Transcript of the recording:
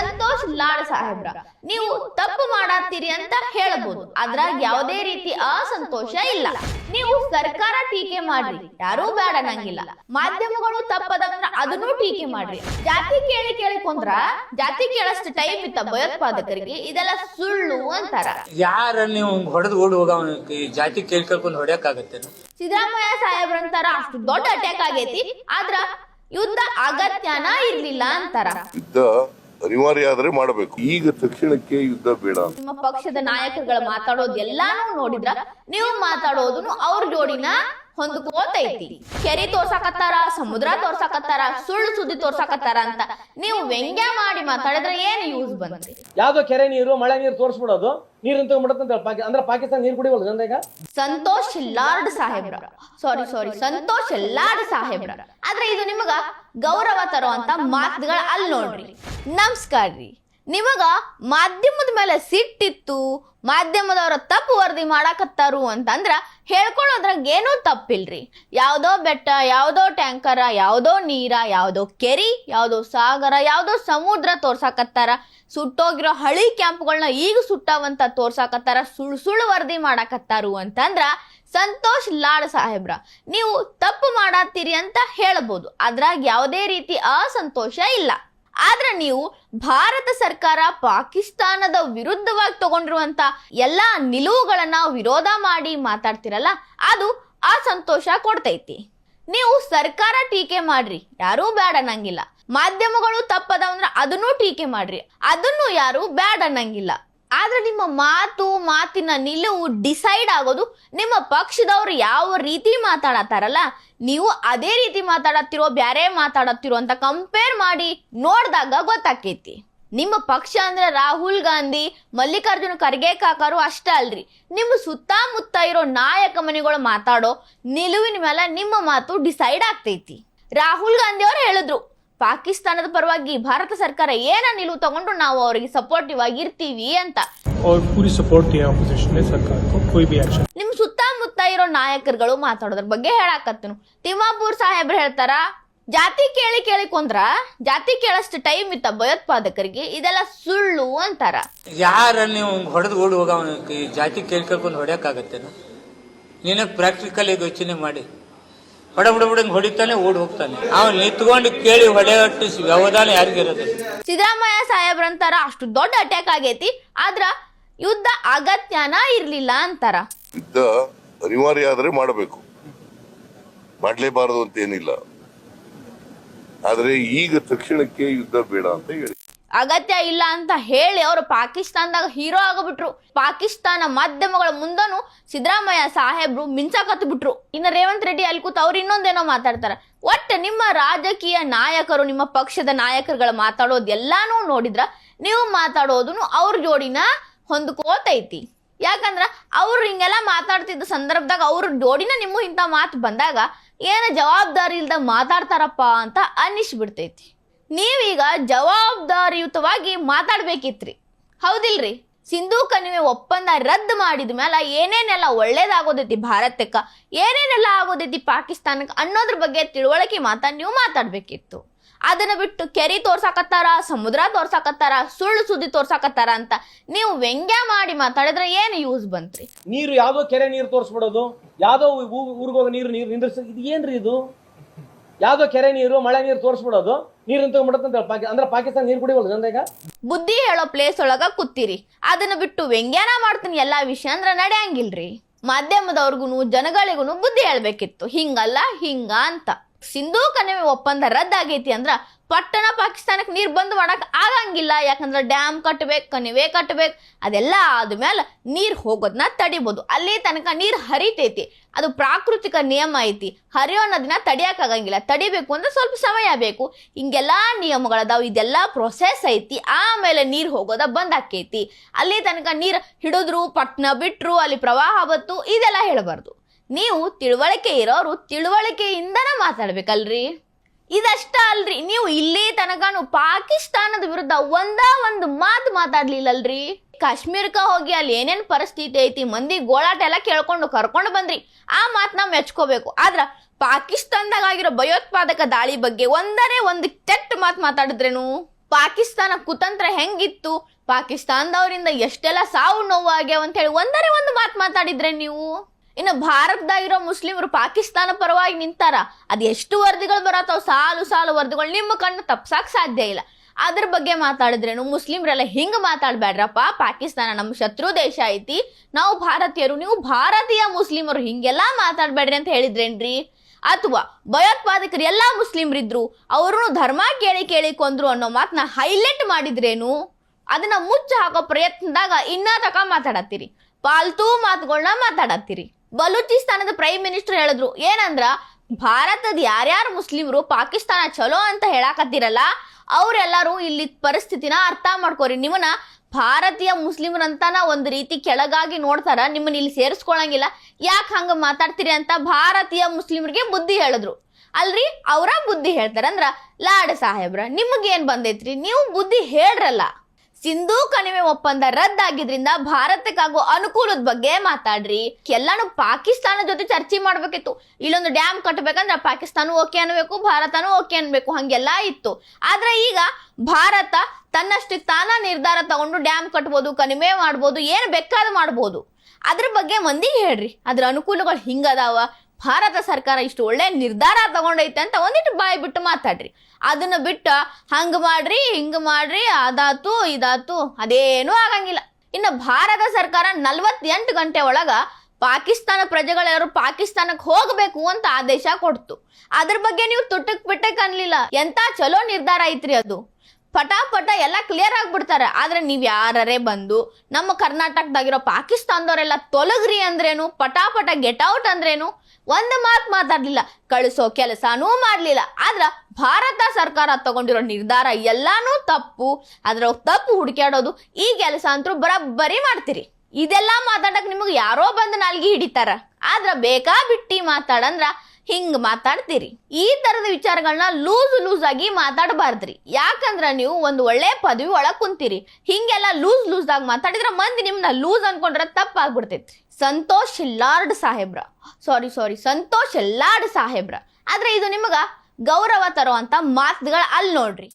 ಸಂತೋಷ್ ಲಾಡ್ ಸಾಹೇಬ್ರ. ನೀವು ತಪ್ಪು ಮಾಡತ್ತೀರಿ ಅಂತ ಹೇಳಬಹುದು. ಅದ್ರಾಗ ಯಾವುದೇ ರೀತಿ ಅಸಂತೋಷ ಇಲ್ಲ. ನೀವು ಸರ್ಕಾರ ಟೀಕೆ ಮಾಡ್ರಿ. ಯಾರೂ ಬೇಡ ನಂಗಿಲ್ಲ. ಮಾಧ್ಯಮಗಳು ತಪ್ಪದಂದ್ರ ಅದನ್ನೂ ಟೀಕೆ ಮಾಡ್ರಿ. ಜಾತಿ ಕೇಳಿ ಕೇಳಿ ಕೊಂದ್ರ ಜಾತಿ ಕೇಳಷ್ಟು ಟೈಮ್ ಇತ್ತ ಭಯೋತ್ಪಾದಕರಿಗೆ ಇದೆಲ್ಲ ಸುಳ್ಳು ಅಂತಾರ. ಯಾರ ನೀವು ಹೊಡೆದು ಓಡಿ ಹೋಗ ಜಾತಿ ಕೇಳಿ ಕೇಳ್ಕೊಂಡು ಹೊಡ್ಯಕ್ಕಾಗತ್ತೇನು? ಸಿದ್ದರಾಮಯ್ಯ ಸಾಹೇಬ್ರಂತಾರ ಅಷ್ಟು ದೊಡ್ಡ ಅಟ್ಯಾಕ್ ಆಗೈತಿ. ಆದ್ರ ಯುದ್ಧ ಅಗತ್ಯನ ಇರ್ಲಿಲ್ಲ ಅಂತಾರ. ಯುದ್ಧ ಅನಿವಾರ್ಯ ಆದ್ರೆ ಮಾಡಬೇಕು. ಈಗ ತಕ್ಷಣಕ್ಕೆ ಯುದ್ಧ ಬೇಡ ನಿಮ್ಮ ಪಕ್ಷದ ನಾಯಕರುಗಳ ಮಾತಾಡೋದು ಎಲ್ಲಾನು ನೋಡಿದ್ರ ನೀವು ಮಾತಾಡೋದನ್ನು ಅವ್ರ ಜೋಡಿನ ಹೊಂದ್ಕೋತೈತಿ ಕೆರೆ ತೋರ್ಸಾಕತ್ತಾರ ಸಮುದ್ರ ತೋರ್ಸಾಕತ್ತಾರ ಸುಳ್ಳು ಸುದ್ದಿ ತೋರ್ಸಾಕತ್ತಾರ ಅಂತ ನೀವು ವ್ಯಂಗ್ಯ ಮಾಡಿ ಮಾತಾಡಿದ್ರೆ ಏನ್ ಯೂಸ್ ಬಂದ್ರಿ ಯಾವ್ದೋ ಕೆರೆ ನೀರು ಮಳೆ ನೀರು ತೋರಿಸ್ಬಿಡೋದು ನೀರು ತಗೊಂಡ್ಬಿಡತ್ತಂತ ಪಾಕಿ ಅಂದ್ರೆ ಪಾಕಿಸ್ತಾನ ನೀರು ಕುಡಿವಲ್ಲ ಗಂಧ ಈಗ? ಸಂತೋಷ್ ಲಾರ್ಡ್ ಸಾಹೇಬ್ರ. ಸಾರಿ ಸಾರಿ ಸಂತೋಷ್ ಲಾರ್ಡ್ ಸಾಹೇಬ್ರ. ಆದ್ರೆ ಇದು ನಿಮಗ ಗೌರವ ತರುವಂತ ಮಾತುಗಳ ಅಲ್ಲಿ ನೋಡ್ರಿ. ನಮಸ್ಕಾರ ರೀ. ನಿಮಗ ಮಾಧ್ಯಮದ ಮೇಲೆ ಸಿಟ್ಟಿತ್ತು, ಮಾಧ್ಯಮದವರ ತಪ್ಪು ವರದಿ ಮಾಡಾಕತ್ತಾರು ಅಂತಂದ್ರ ಹೇಳ್ಕೊಳ್ಳೋದ್ರಾಗ ಏನೂ ತಪ್ಪಿಲ್ರಿ. ಯಾವುದೋ ಬೆಟ್ಟ, ಯಾವುದೋ ಟ್ಯಾಂಕರ, ಯಾವುದೋ ನೀರ, ಯಾವುದೋ ಕೆರಿ, ಯಾವುದೋ ಸಾಗರ, ಯಾವುದೋ ಸಮುದ್ರ ತೋರ್ಸಾಕತ್ತಾರ. ಸುಟ್ಟೋಗಿರೋ ಹಳಿ ಕ್ಯಾಂಪ್ಗಳನ್ನ ಈಗ ಸುಟ್ಟಾವಂತ ತೋರ್ಸಾಕತ್ತಾರ ಸುಳ್ಳು ಸುಳ್ಳು ವರದಿ ಮಾಡಾಕತ್ತಾರು ಅಂತಂದ್ರ ಸಂತೋಷ್ ಲಾಡ್ ಸಾಹೇಬ್ರ, ನೀವು ತಪ್ಪು ಮಾಡತ್ತೀರಿ ಅಂತ ಹೇಳ್ಬೋದು. ಅದ್ರಾಗ ಯಾವುದೇ ರೀತಿ ಅಸಂತೋಷ ಇಲ್ಲ. ಆದ್ರೆ ನೀವು ಭಾರತ ಸರ್ಕಾರ ಪಾಕಿಸ್ತಾನದ ವಿರುದ್ಧವಾಗಿ ತಗೊಂಡಿರುವಂತ ಎಲ್ಲಾ ನಿಲುವುಗಳನ್ನ ವಿರೋಧ ಮಾಡಿ ಮಾತಾಡ್ತಿರಲ್ಲ, ಅದು ಅಸಂತೋಷ ಕೊಡ್ತೈತಿ. ನೀವು ಸರ್ಕಾರ ಟೀಕೆ ಮಾಡ್ರಿ, ಯಾರೂ ಬೇಡ ಅನ್ನಂಗಿಲ್ಲ. ಮಾಧ್ಯಮಗಳು ತಪ್ಪದವಂದ್ರ ಅದನ್ನೂ ಟೀಕೆ ಮಾಡ್ರಿ, ಅದನ್ನು ಯಾರು ಬೇಡ ಅನ್ನಂಗಿಲ್ಲ. ಆದ್ರೆ ನಿಮ್ಮ ಮಾತು, ಮಾತಿನ ನಿಲುವು ಡಿಸೈಡ್ ಆಗೋದು ನಿಮ್ಮ ಪಕ್ಷದವ್ರು ಯಾವ ರೀತಿ ಮಾತಾಡತ್ತಾರಲ್ಲ? ನೀವು ಅದೇ ರೀತಿ ಮಾತಾಡತ್ತಿರೋ, ಬ್ಯಾರೆ ಮಾತಾಡತ್ತಿರೋ ಅಂತ ಕಂಪೇರ್ ಮಾಡಿ ನೋಡಿದಾಗ ಗೊತ್ತಾಕೈತಿ. ನಿಮ್ಮ ಪಕ್ಷ ಅಂದ್ರೆ ರಾಹುಲ್ ಗಾಂಧಿ, ಮಲ್ಲಿಕಾರ್ಜುನ ಖರ್ಗೆ ಕಾಕರು ಅಷ್ಟೇ ಅಲ್ರಿ. ನಿಮ್ಮ ಸುತ್ತಮುತ್ತ ಇರೋ ನಾಯಕ ಮನೆಗಳು ಮಾತಾಡೋ ನಿಲುವಿನ ಮೇಲೆ ನಿಮ್ಮ ಮಾತು ಡಿಸೈಡ್ ಆಗ್ತೈತಿ. ರಾಹುಲ್ ಗಾಂಧಿ ಅವರು ಹೇಳಿದ್ರು ಪಾಕಿಸ್ತಾನದ ಪರವಾಗಿ ಭಾರತ ಸರ್ಕಾರ ಏನ ನಿಲುವು ತಗೊಂಡು ನಾವು ಅವರಿಗೆ ಸಪೋರ್ಟಿವ್ ಆಗಿರ್ತೀವಿ ಅಂತ. ನಿಮ್ ಸುತ್ತಮುತ್ತ ಇರೋ ನಾಯಕರುಗಳು ಮಾತಾಡೋದ್ರ ಬಗ್ಗೆ ಹೇಳಾಕತ್ತನು. ತಿಮ್ಮಾಪುರ್ ಸಾಹೇಬ್ರು ಹೇಳ್ತಾರ ಜಾತಿ ಕೇಳಿ ಕೇಳಿ ಕೊಂದ್ರ ಜಾತಿ ಕೇಳಷ್ಟು ಟೈಮ್ ಇತ್ತ ಭಯೋತ್ಪಾದಕರಿಗೆ ಇದೆಲ್ಲ ಸುಳ್ಳು ಅಂತಾರ. ಯಾರ ನೀವು ಹೊಡೆದು ಓಡಿ ಹೋಗ ಜಾತಿ ಕೇಳ್ಕೊಂಡು ಹೊಡೆಯಕ್ಕಾಗತ್ತೇನು ನೀನು ಪ್ರಾಕ್ಟಿಕಲ್ ಯೋಚನೆ ಮಾಡಿ. ಹೊಡ ಬಿಡ ಬಿಡಂಗ್ ಹೊಡಿತಾನೆ ಓಡಿ ಹೋಗ್ತಾನೆ. ಅವ್ನು ನಿಂತ್ಕೊಂಡು ಕೇಳಿ ಹೊಡೆಯಟ್ಟು ವ್ಯವಧಾನ ಯಾರಿಗಿರೋದು? ಸಿದ್ದರಾಮಯ್ಯ ಸಾಹೇಬ್ರಂತಾರ ಅಷ್ಟು ದೊಡ್ಡ ಅಟ್ಯಾಕ್ ಆಗೈತಿ ಆದ್ರ ಯುದ್ಧ ಅಗತ್ಯನ ಇರ್ಲಿಲ್ಲ ಅಂತಾರ. ಯುದ್ಧ ಅನಿವಾರ್ಯ ಆದ್ರೆ ಮಾಡಬೇಕು. ಮಾಡಲೇಬಾರದು ಅಂತ ಏನಿಲ್ಲ. ಆದ್ರೆ ಈಗ ತಕ್ಷಣಕ್ಕೆ ಯುದ್ಧ ಬೇಡ ಅಂತ ಹೇಳಿ. ಅಗತ್ಯ ಇಲ್ಲ ಅಂತ ಹೇಳಿ ಅವರು ಪಾಕಿಸ್ತಾನದಾಗ ಹೀರೋ ಆಗಬಿಟ್ರು. ಪಾಕಿಸ್ತಾನ ಮಾಧ್ಯಮಗಳ ಮುಂದನು ಸಿದ್ದರಾಮಯ್ಯ ಸಾಹೇಬ್ರು ಮಿಂಚಾಕತ್ತು ಬಿಟ್ರು ಇನ್ನು ರೇವಂತ್ ರೆಡ್ಡಿ ಅಲ್ಲಿ ಕೂತು ಅವ್ರು ಇನ್ನೊಂದೇನೋ ಮಾತಾಡ್ತಾರೆ. ಒಟ್ಟು ನಿಮ್ಮ ರಾಜಕೀಯ ನಾಯಕರು, ನಿಮ್ಮ ಪಕ್ಷದ ನಾಯಕರುಗಳ ಮಾತಾಡೋದು ಎಲ್ಲಾನು ನೋಡಿದ್ರ ನೀವು ಮಾತಾಡೋದನ್ನು ಅವ್ರ ಜೋಡಿನ ಹೊಂದ್ಕೋತೈತಿ. ಯಾಕಂದ್ರ ಅವ್ರು ಹಿಂಗೆಲ್ಲ ಮಾತಾಡ್ತಿದ್ದ ಸಂದರ್ಭದಾಗ ಅವ್ರ ಜೋಡಿನ ನಿಮ್ಮ ಇಂಥ ಮಾತು ಬಂದಾಗ ಏನು ಜವಾಬ್ದಾರಿ ಇಲ್ದ ಮಾತಾಡ್ತಾರಪ್ಪ ಅಂತ ಅನ್ನಿಸ್ಬಿಡ್ತೈತಿ. ನೀವೀಗ ಜವಾಬ್ದಾರಿಯುತವಾಗಿ ಮಾತಾಡ್ಬೇಕಿತ್ರಿ. ಹೌದಿಲ್ರಿ? ಸಿಂಧೂ ಕಣಿವೆ ಒಪ್ಪಂದ ರದ್ದು ಮಾಡಿದ ಮೇಲೆ ಏನೇನೆಲ್ಲ ಒಳ್ಳೇದಾಗೋದೈತಿ ಭಾರತಕ್ಕ, ಏನೇನೆಲ್ಲ ಆಗೋದೈತಿ ಪಾಕಿಸ್ತಾನಕ್ಕೆ ಅನ್ನೋದ್ರ ಬಗ್ಗೆ ತಿಳುವಳಿಕೆ ಮಾತಾ ನೀವು ಮಾತಾಡ್ಬೇಕಿತ್ತು. ಅದನ್ನ ಬಿಟ್ಟು ಕೆರೆ ತೋರ್ಸಾಕತ್ತಾರ, ಸಮುದ್ರ ತೋರ್ಸಾಕತ್ತಾರ, ಸುಳ್ಳು ಸುದ್ದಿ ತೋರ್ಸಾಕತ್ತಾರ ಅಂತ ನೀವು ವ್ಯಂಗ್ಯ ಮಾಡಿ ಮಾತಾಡಿದ್ರೆ ಏನು ಯೂಸ್ ಬಂತ್ರಿ? ನೀರು ಯಾವ್ದೋ ಕೆರೆ ನೀರು ತೋರಿಸ್ಬಿಡೋದು, ಯಾವ್ದೋ ಊರಿಗೆ ಹೋಗೋ ನೀರು ನೀರು ನಿಂದ್ರಿಸ, ಇದು ಏನ್ರಿ ಇದು? ಯಾವ್ದೋ ಕೆರೆ ನೀರು, ಮಳೆ ನೀರು ತೋರಿಸ್ಬಿಡೋದು, ನೀರು ತಗೊಂಡ್ಬಿಡತ್ತಂತ ಪಾಕಿ ಅಂದ್ರೆ ಪಾಕಿಸ್ತಾನ ನೀರು ಜನ ಈಗ ಬುದ್ಧಿ ಹೇಳೋ ಪ್ಲೇಸ್ ಒಳಗ ಕೂತಿರಿ. ಅದನ್ನ ಬಿಟ್ಟು ವ್ಯಂಗ್ಯಾನ ಮಾಡ್ತೀನಿ ಎಲ್ಲಾ ವಿಷಯ ಅಂದ್ರೆ ನಡೆಯಂಗಿಲ್ರಿ. ಮಾಧ್ಯಮದವ್ರಿಗೂ ಜನಗಳಿಗೂ ಬುದ್ಧಿ ಹೇಳ್ಬೇಕಿತ್ತು. ಹಿಂಗಲ್ಲ, ಹಿಂಗ ಅಂತ. ಸಿಂಧೂ ಕಣಿವೆ ಒಪ್ಪಂದ ರದ್ದಾಗೈತಿ ಅಂದ್ರ ಪಟ್ಟಣ ಪಾಕಿಸ್ತಾನಕ್ಕೆ ನೀರು ಬಂದ್ ಮಾಡಕ್ ಆಗಂಗಿಲ್ಲ. ಯಾಕಂದ್ರ ಡ್ಯಾಮ್ ಕಟ್ಟಬೇಕು ಕಣಿವೆ ಕಟ್ಟಬೇಕು ಅದೆಲ್ಲ ಆದ್ಮೇಲೆ ನೀರು ಹೋಗೋದನ್ನ ತಡಿಬೋದು. ಅಲ್ಲಿ ತನಕ ನೀರು ಹರಿತೈತಿ. ಅದು ಪ್ರಾಕೃತಿಕ ನಿಯಮ ಐತಿ. ಹರಿಯೋ ನದಿನ ತಡಿಯಕ್ ಆಗಂಗಿಲ್ಲ. ತಡಿಬೇಕು ಅಂದ್ರೆ ಸ್ವಲ್ಪ ಸಮಯ ಬೇಕು. ಹಿಂಗೆಲ್ಲಾ ನಿಯಮಗಳದಾವ್, ಇದೆಲ್ಲ ಪ್ರೊಸೆಸ್ ಐತಿ. ಆಮೇಲೆ ನೀರ್ ಹೋಗೋದ ಬಂದ್ ಆಕೈತಿ ಅಲ್ಲಿ ತನಕ ನೀರ್ ಹಿಡಿದ್ರು, ಪಟ್ನ ಬಿಟ್ರು, ಅಲ್ಲಿ ಪ್ರವಾಹ ಬತ್ತು ಇದೆಲ್ಲ ಹೇಳಬಾರ್ದು. ನೀವು ತಿಳುವಳಿಕೆ ಇರೋರು ತಿಳುವಳಿಕೆಯಿಂದನ ಮಾತಾಡ್ಬೇಕಲ್ರಿ? ಇದಷ್ಟ ಅಲ್ರಿ. ನೀವು ಇಲ್ಲಿ ತನಕನು ಪಾಕಿಸ್ತಾನದ ವಿರುದ್ಧ ಒಂದ ಒಂದು ಮಾತು ಮಾತಾಡ್ಲಿಲ್ಲಲ್ರಿ? ಕಾಶ್ಮೀರಕ್ಕೆ ಹೋಗಿ ಅಲ್ಲಿ ಏನೇನ್ ಪರಿಸ್ಥಿತಿ ಐತಿ, ಮಂದಿ ಗೋಳಾಟ ಎಲ್ಲ ಕೇಳ್ಕೊಂಡು ಕರ್ಕೊಂಡು ಬಂದ್ರಿ. ಆ ಮಾತನ್ನ ಮೆಚ್ಕೋಬೇಕು. ಆದ್ರ ಪಾಕಿಸ್ತಾನದಾಗ ಆಗಿರೋ ಭಯೋತ್ಪಾದಕ ದಾಳಿ ಬಗ್ಗೆ ಒಂದನೇ ಒಂದು ಕೆಟ್ಟ ಮಾತು ಮಾತಾಡಿದ್ರೇನು? ಪಾಕಿಸ್ತಾನ ಕುತಂತ್ರ ಹೆಂಗಿತ್ತು? ಪಾಕಿಸ್ತಾನದವರಿಂದ ಎಷ್ಟೆಲ್ಲ ಸಾವು ನೋವು ಆಗ್ಯಾವ ಅಂತ ಹೇಳಿ ಒಂದನೇ ಒಂದು ಮಾತು ಮಾತಾಡಿದ್ರೆ ನೀವು? ಇನ್ನು ಭಾರತದಾಗಿರೋ ಮುಸ್ಲಿಮರು ಪಾಕಿಸ್ತಾನ ಪರವಾಗಿ ನಿಂತಾರ, ಅದು ಎಷ್ಟು ವರದಿಗಳು ಬರತ್ತಾವ ಸಾಲು ಸಾಲು ವರದಿಗಳು ನಿಮ್ಮ ಕಣ್ಣು ತಪ್ಸಕ್ ಸಾಧ್ಯ ಇಲ್ಲ. ಅದ್ರ ಬಗ್ಗೆ ಮಾತಾಡಿದ್ರೇನು, ಮುಸ್ಲಿಮ್ರೆಲ್ಲ ಹಿಂಗೆ ಮಾತಾಡ್ಬೇಡ್ರಪ್ಪ ಪಾಕಿಸ್ತಾನ ನಮ್ಮ ಶತ್ರು ದೇಶ ಐತಿ, ನಾವು ಭಾರತೀಯರು, ನೀವು ಭಾರತೀಯ ಮುಸ್ಲಿಮರು ಹಿಂಗೆಲ್ಲ ಮಾತಾಡ್ಬೇಡ್ರಿ ಅಂತ ಹೇಳಿದ್ರೇನ್ರಿ? ಅಥವಾ ಭಯೋತ್ಪಾದಕರು ಎಲ್ಲಾ ಮುಸ್ಲಿಮ್ರಿದ್ರು ಅವರು ಧರ್ಮ ಕೇಳಿ ಕೇಳಿ ಕೊಂದ್ರು ಅನ್ನೋ ಮಾತನ್ನ ಹೈಲೈಟ್ ಮಾಡಿದ್ರೇನು? ಅದನ್ನ ಮುಚ್ಚ ಹಾಕೋ ಪ್ರಯತ್ನದಾಗ ಇನ್ನ ತಕ ಮಾತಾಡತ್ತೀರಿ? ಪಾಲ್ತು ಮಾತುಗಳನ್ನ ಮಾತಾಡತ್ತೀರಿ? ಬಲೂಚಿಸ್ತಾನದ ಪ್ರೈಮ್ ಮಿನಿಸ್ಟರ್ ಹೇಳಿದ್ರು. ಏನಂದ್ರ, ಭಾರತದ ಯಾರ್ಯಾರು ಮುಸ್ಲಿಮರು ಪಾಕಿಸ್ತಾನ ಚಲೋ ಅಂತ ಹೇಳಾಕತ್ತಿರಲ್ಲ, ಅವರೆಲ್ಲರೂ ಇಲ್ಲಿ ಪರಿಸ್ಥಿತಿನ ಅರ್ಥ ಮಾಡ್ಕೋರಿ. ನಿಮ್ಮನ್ನ ಭಾರತೀಯ ಮುಸ್ಲಿಮರಂತನ ಒಂದು ರೀತಿ ಕೆಳಗಾಗಿ ನೋಡ್ತಾರ, ನಿಮ್ಮನ್ನ ಇಲ್ಲಿ ಸೇರಿಸ್ಕೊಳಂಗಿಲ್ಲ. ಯಾಕೆ ಹಂಗ ಮಾತಾಡ್ತೀರಿ ಅಂತ ಭಾರತೀಯ ಮುಸ್ಲಿಮರಿಗೆ ಬುದ್ಧಿ ಹೇಳಿದ್ರು. ಅಲ್ರಿ, ಅವರ ಬುದ್ಧಿ ಹೇಳ್ತಾರ ಅಂದ್ರ ಲಾಡ ಸಾಹೇಬ್ರ, ನಿಮಗೇನ್ ಬಂದೈತ್ರಿ? ನೀವು ಬುದ್ಧಿ ಹೇಳ್ರಲ್ಲ. ಸಿಂಧೂ ಕಣಿವೆ ಒಪ್ಪಂದ ರದ್ದಾಗಿದ್ರಿಂದ ಭಾರತಕ್ಕಾಗೋ ಅನುಕೂಲದ ಬಗ್ಗೆ ಮಾತಾಡ್ರಿ. ಎಲ್ಲಾನು ಪಾಕಿಸ್ತಾನ ಜೊತೆ ಚರ್ಚೆ ಮಾಡ್ಬೇಕಿತ್ತು. ಇಲ್ಲೊಂದು ಡ್ಯಾಮ್ ಕಟ್ಟಬೇಕಂದ್ರೆ ಪಾಕಿಸ್ತಾನ ಓಕೆ ಅನ್ಬೇಕು, ಭಾರತನೂ ಓಕೆ ಅನ್ಬೇಕು, ಹಂಗೆಲ್ಲ ಇತ್ತು. ಆದ್ರೆ ಈಗ ಭಾರತ ತನ್ನಷ್ಟಕ್ಕೆ ತಾನ ನಿರ್ಧಾರ ತಗೊಂಡು ಡ್ಯಾಮ್ ಕಟ್ಬೋದು, ಕಣಿವೆ ಮಾಡ್ಬೋದು, ಏನು ಬೇಕಾದ ಮಾಡ್ಬೋದು. ಅದ್ರ ಬಗ್ಗೆ ಮಂದಿಗೆ ಹೇಳ್ರಿ. ಅದ್ರ ಅನುಕೂಲಗಳು ಹಿಂಗದಾವ? ಭಾರತ ಸರ್ಕಾರ ಇಷ್ಟು ಒಳ್ಳೆ ನಿರ್ಧಾರ ತಗೊಂಡೈತೆ ಅಂತ ಒಂದಿಟ್ಟು ಬಾಯಿ ಬಿಟ್ಟು ಮಾತಾಡ್ರಿ. ಅದನ್ನ ಬಿಟ್ಟು ಹಂಗೆ ಮಾಡ್ರಿ, ಹಿಂಗೆ ಮಾಡ್ರಿ, ಅದಾತು, ಇದಾತು, ಅದೇನೂ ಆಗಂಗಿಲ್ಲ. ಇನ್ನು ಭಾರತ ಸರ್ಕಾರ ನಲ್ವತ್ತೆಂಟು ಗಂಟೆ ಒಳಗ ಪಾಕಿಸ್ತಾನ ಪ್ರಜೆಗಳೆಲ್ಲರೂ ಪಾಕಿಸ್ತಾನಕ್ಕೆ ಹೋಗಬೇಕು ಅಂತ ಆದೇಶ ಕೊಡ್ತು. ಅದ್ರ ಬಗ್ಗೆ ನೀವು ತುಟಕ್ ಬಿಟ್ಟಕ್ಕೆ ಅನ್ಲಿಲ್ಲ. ಎಂತ ಚಲೋ ನಿರ್ಧಾರ ಐತ್ರಿ ಅದು? ಪಟಾಪಟ ಎಲ್ಲ ಕ್ಲಿಯರ್ ಆಗ್ಬಿಡ್ತಾರೆ. ಆದ್ರೆ ನೀವು ಯಾರೇ ಬಂದು ನಮ್ಮ ಕರ್ನಾಟಕದಾಗಿರೋ ಪಾಕಿಸ್ತಾನದವರೆಲ್ಲ ತೊಲಗ್ರಿ ಅಂದ್ರೇನು? ಪಟಾಪಟ ಗೆಟ್ ಔಟ್ ಅಂದ್ರೇನು? ಒಂದು ಮಾತು ಮಾತಾಡಲಿಲ್ಲ. ಕಳಿಸೋ ಕೆಲಸನೂ ಮಾಡಲಿಲ್ಲ. ಆದ್ರ ಭಾರತ ಸರ್ಕಾರ ತಗೊಂಡಿರೋ ನಿರ್ಧಾರ ಎಲ್ಲಾನು ತಪ್ಪು. ಅದ್ರ ತಪ್ಪು ಹುಡುಕ್ಯಾಡೋದು ಈ ಕೆಲಸ ಅಂತೂ ಬರಬ್ಬರಿ ಮಾಡ್ತೀರಿ. ಇದೆಲ್ಲ ಮಾತಾಡಕ್ ನಿಮಗೆ ಯಾರೋ ಬಂದು ನಾಲ್ಗಿ ಹಿಡಿತಾರ. ಆದ್ರ ಬೇಕಾ ಬಿಟ್ಟಿ ಮಾತಾಡಂದ್ರ ಹಿಂಗ್ ಮಾತಾಡ್ತೀರಿ? ಈ ತರದ ವಿಚಾರಗಳನ್ನ ಲೂಸ್ ಲೂಸ್ ಆಗಿ ಮಾತಾಡಬಾರ್ದ್ರಿ. ಯಾಕಂದ್ರೆ ನೀವು ಒಂದು ಒಳ್ಳೆ ಪದವಿ ಒಳಗೆ ಕುಂತೀರಿ. ಹಿಂಗೆಲ್ಲ ಲೂಸ್ ಲೂಸ್ ಆಗಿ ಮಾತಾಡಿದ್ರೆ ಮಂದಿ ನಿಮ್ಮನ್ನ ಲೂಸ್ ಅನ್ಕೊಂಡ್ರೆ ತಪ್ಪಾಗ್ಬಿಡ್ತೈತ್ರಿ ಸಂತೋಷ್ ಲಾರ್ಡ್ ಸಾಹೇಬ್ರ. ಸಾರಿ ಸಾರಿ ಸಂತೋಷ್ ಲಾರ್ಡ್ ಸಾಹೇಬ್ರ. ಆದ್ರೆ ಇದು ನಿಮಗೆ ಗೌರವ ತರುವಂಥ ಮಾತುಗಳು ಅಲ್ಲಿ ನೋಡ್ರಿ.